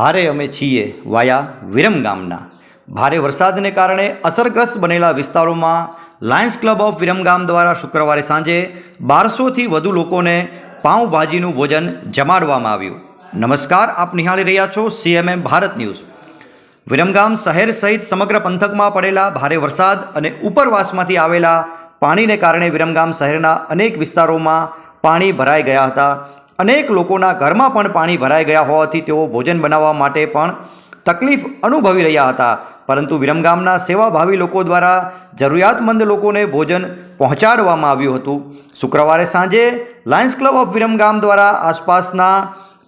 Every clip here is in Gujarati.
હારે અમે છીએ વાયા વિરમ ગામના. ભારે વરસાદને કારણે અસરગ્રસ્ત બનેલા વિસ્તારોમાં લાયન્સ ક્લબ ઓફ વિરમગામ દ્વારા શુક્રવારે સાંજે બારસોથી વધુ લોકોને પાઉંભાજીનું ભોજન જમાડવામાં આવ્યું. નમસ્કાર, આપ નિહાળી રહ્યા છો સીએમએમ ભારત ન્યૂઝ. વિરમગામ શહેર સહિત સમગ્ર પંથકમાં પડેલા ભારે વરસાદ અને ઉપરવાસમાંથી આવેલા પાણીને કારણે વિરમગામ શહેરના અનેક વિસ્તારોમાં પાણી ભરાઈ ગયા હતા. અનેક લોકોના ઘરમાં પણ પાણી ભરાઈ ગયા હોવાથી તેઓ ભોજન બનાવવા માટે પણ તકલીફ અનુભવી રહ્યા હતા. પરંતુ વિરમગામના સેવાભાવી લોકો દ્વારા જરૂરિયાતમંદ લોકોને ભોજન પહોંચાડવામાં આવ્યું હતું. શુક્રવારે સાંજે લાયન્સ ક્લબ ઓફ વિરમગામ દ્વારા આસપાસના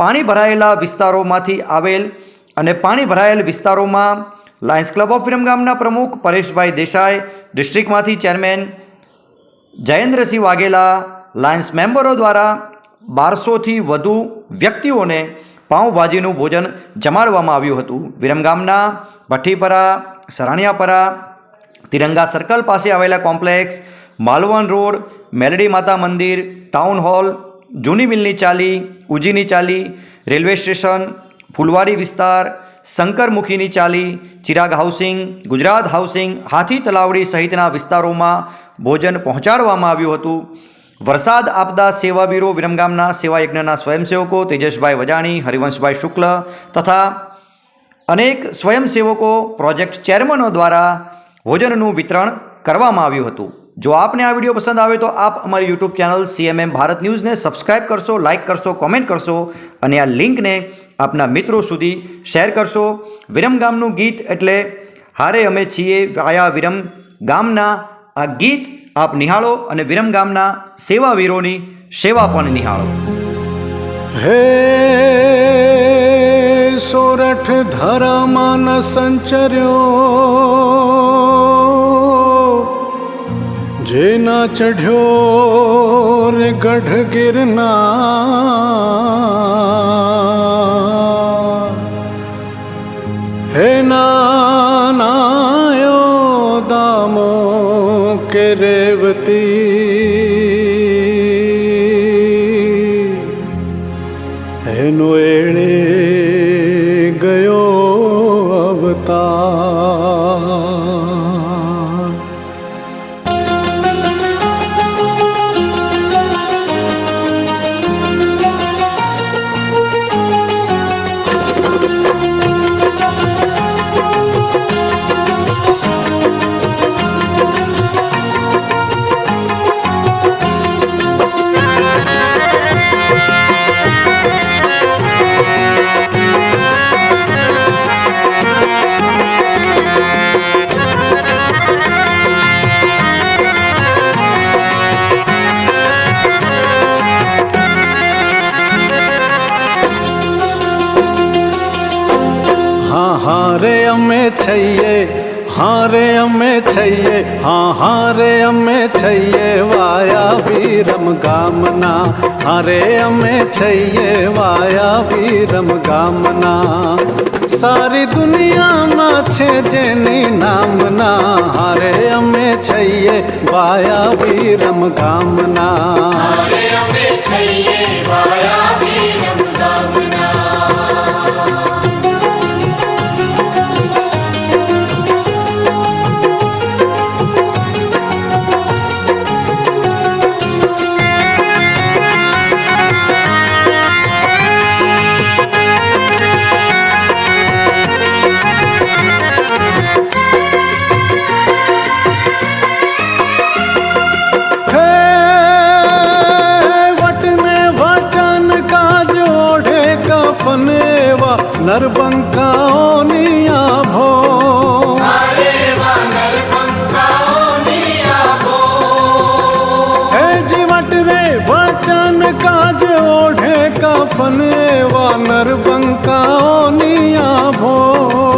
પાણી ભરાયેલા વિસ્તારોમાંથી આવેલ અને પાણી ભરાયેલ વિસ્તારોમાં લાયન્સ ક્લબ ઓફ વિરમગામના પ્રમુખ પરેશભાઈ દેસાઈ, ડિસ્ટ્રિક્ટમાંથી ચેરમેન જયેન્દ્રસિંહ વાઘેલા, લાયન્સ મેમ્બરો દ્વારા બારસોથી વધુ વ્યક્તિઓને પાઉંભાજીનું ભોજન જમાડવામાં આવ્યું હતું. વિરમગામના, ભઠ્ઠીપરા, સરાણિયાપરા, તિરંગા સર્કલ પાસે આવેલા કોમ્પ્લેક્સ માલવણ રોડ, મેલડી માતા મંદિર, ટાઉન હોલ, જૂની મિલની ચાલી, ઉજીની ચાલી, રેલવે સ્ટેશન, ફૂલવાડી વિસ્તાર, શંકરમુખીની ચાલી, ચિરાગ હાઉસિંગ, ગુજરાત હાઉસિંગ, હાથી તલાવડી સહિતના વિસ્તારોમાં ભોજન પહોંચાડવામાં આવ્યું હતું. વરસાદ આપદા સેવા બ્યુરો વિરમગામના સેવા યજ્ઞના સ્વયંસેવકો તેજસભાઈ વજાણી, હરિવંશભાઈ શુક્લ તથા અનેક સ્વયંસેવકો પ્રોજેક્ટ ચેરમનો દ્વારા ભોજનનું વિતરણ કરવામાં આવ્યું હતું. જો આપને આ વીડિયો પસંદ આવે તો આપ અમારી યુટ્યુબ ચેનલ સીએમએમ ભારત ન્યૂઝને સબસ્ક્રાઇબ કરશો, લાઇક કરશો, કોમેન્ટ કરશો અને આ લિંકને આપના મિત્રો સુધી શેર કરશો. વિરમગામનું ગીત એટલે હારે અમે છીએ આયા વિરમ ગામના આ ગીત આપ નિહાળો અને વિરમગામના સેવાવીરોની સેવા પણ નિહાળો. હે સોરઠ ધરામાં સંચર્યો, જેના ચઢ્યો રે ગઢ ગિરના હે નાનાયો रेवती હા હા રે અમે છઈએ હા રે અમે છઈએ હા હા રે અમે છઈએ વાયા વીરમ ગામના હા રે અમે છઈએ વાયા વીરમ ગામના સારી દુનિયામાં છે જેની નામના હારે અમે છઈએ વાયા વીરમ ગામના અરે અમે નરબંકાઓની આભો હે જીવટ રે વચન કાજ ઓઢે કફન એવા નરબંકાઓની આભો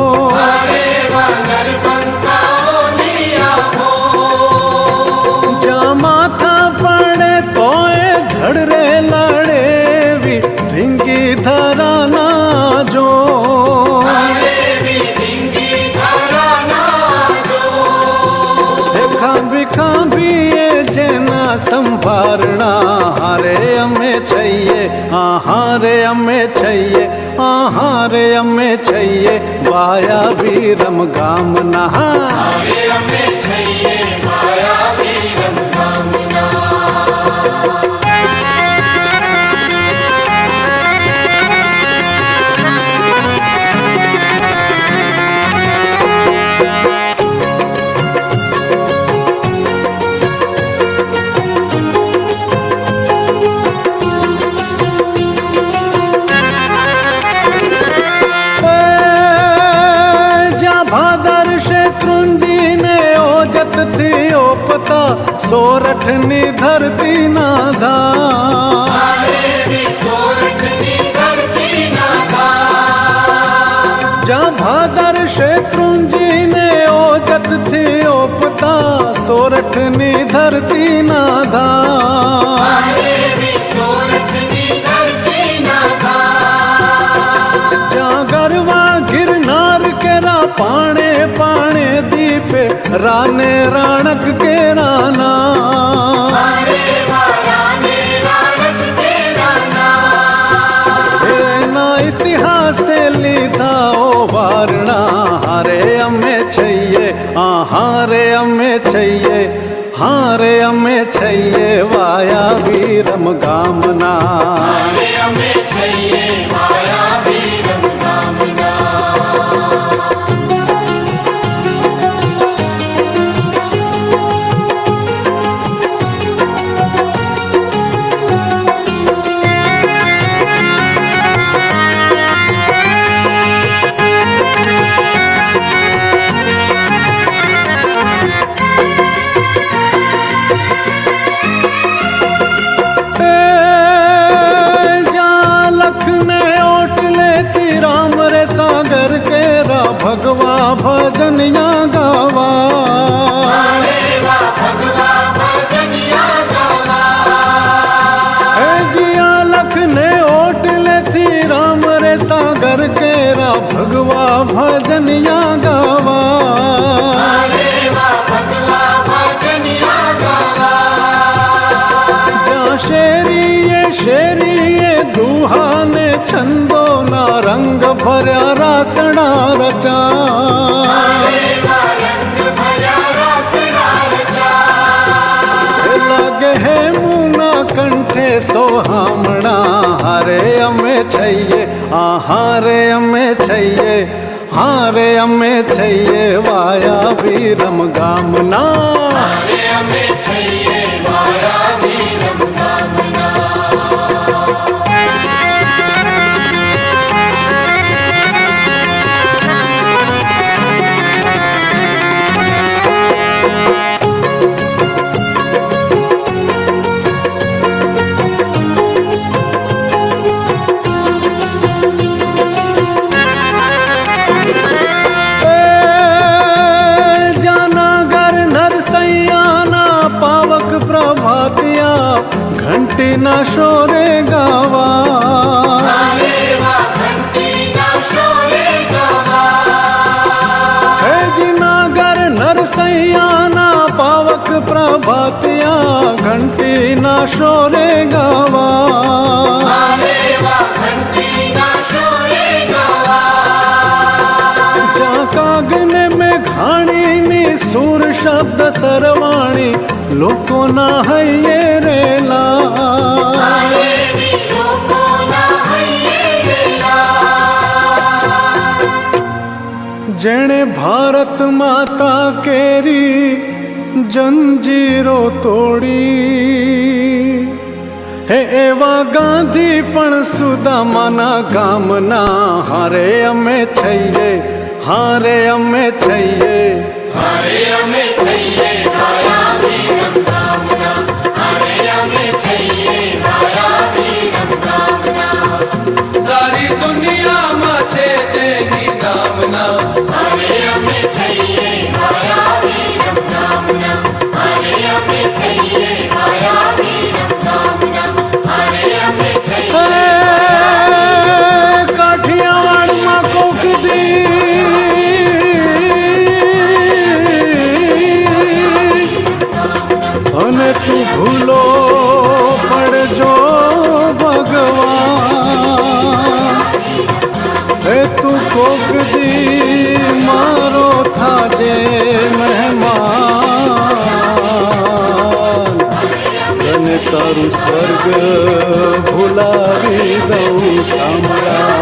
સંભારણા હારે અમે છઈએ આહારે અમે છઈએ આહારે અમે છઈએ વાયા વીરમ ગામના. ઓપતા સોરઠની ધરતી ના ધા સોરઠની જ્યાં ભાદર શેત્રુંજી ને ઓજતથી ઓપતા સોરઠની ધરતી ના ધા દીપે રાને રાણક કેરાના હરે વારાને રાણક તેરા નામ એના ઇતિહાસે લીધા ઓ વારણા હારે અમે છીએ આ હારે અમે છીએ હારે અમે છીએ વાયા વીરમ ગામના હારે ભગવા ભજનિયા ગાવા શેરીએ શેરીએ દુહાને છંદોના રંગ ભર્યા રાસણા રચા. કંઠે સોહામણા હારે અમે છઈએ આ હારે અમે છઈએ હારે અમે છઈએ વાયા વીરમ ગામના અમે છઈએ વાયા વીરમ ગામના શોરે ગવા દેવા મેં ખાણી કાગને મેઘાણીની સુર શબ્દ સરવાણી લોકોના હૈયે રેલા જેણે ભારત માતા કેરી જંજીરો તોડી હે એવા ગાંધી પણ સુદામાના ગામના, હારે અમે છઈએ હારે અમે છઈએ હારે અમે થઈએ તારું સ્વર્ગ ભૂલાવી દઉં શામળા.